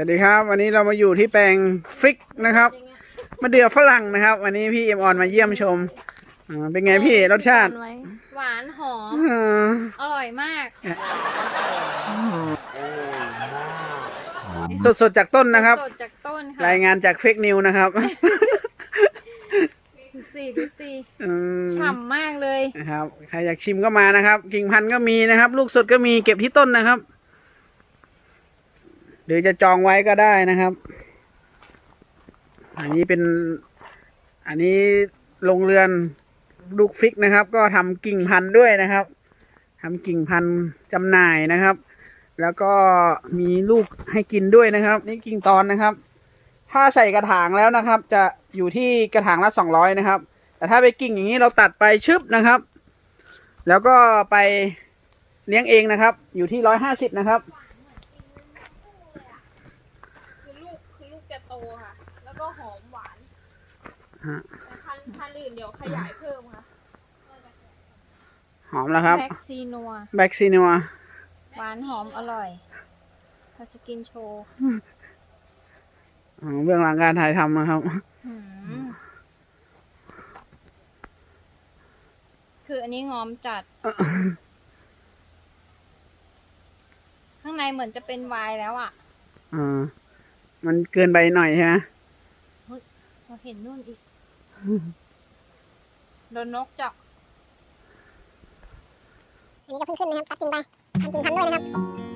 วัสดีครับ วันนี้เรามาอยู่ที่แปลงฟริกนะครับมะเดื่อฝรั่งนะครับ วันนี้พี่เอ็มออนมาเยี่ยมชมอ่าเป็นไงพี่รสชาติหวานหอม อ่าอร่อยมาก สดๆจากต้นนะครับ สดจากต้นค่ะรายงานจากเฟกนิวนะครับดูสิดูสิอืม ฉ่ำมากเลย นะครับใครอยากชิมก็มานะครับ กิ่งพันธุ์ก็มีนะครับ ลูกสดก็มีเก็บที่ต้นนะครับ หรือจะจองไว้ก็ได้นะครับ อันนี้เป็น อันนี้โรงเรือนลูกฟิกนะครับ ก็ทำกิ่งพันธุ์ด้วยนะครับทำกิ่งพันธุ์จำหน่ายนะครับ แล้วก็มีลูกให้กินด้วยนะครับ นี่กิ่งตอนนะครับ ถ้าใส่กระถางแล้วนะครับ จะอยู่ที่กระถางละสองร้อยนะครับ แต่ถ้าไปกิ่งอย่างนี้เราตัดไปชึบนะครับ แล้วก็ไปเลี้ยงเองนะครับ อยู่ที่ร้อยห้าสิบนะครับ คือลูกคือลูกจะโต ค่ะ แล้วก็หอมหวานฮะแต่พันธุ์พันธุ์อื่นเดี๋ยวขยายเพิ่มค่ะหอมแล้วครับแบ็กซีนัว แบ็กซีนัว หวานหอมอร่อยเราจะกินโชว์เบื้องหลังการถ่ายทำนะครับ หืมคืออันนี้งอมจัด ข้างในเหมือนจะเป็นไวน์แล้วอะ อ่า มันเกินไปหน่อยใช่ไหมเราเห็นนู่นอีก โดนนกเจาะอันนี้ก็เพิ่งขึ้นนะครับตัดกิ่งไปทำกิ่งพันธุ์ด้วยนะครับ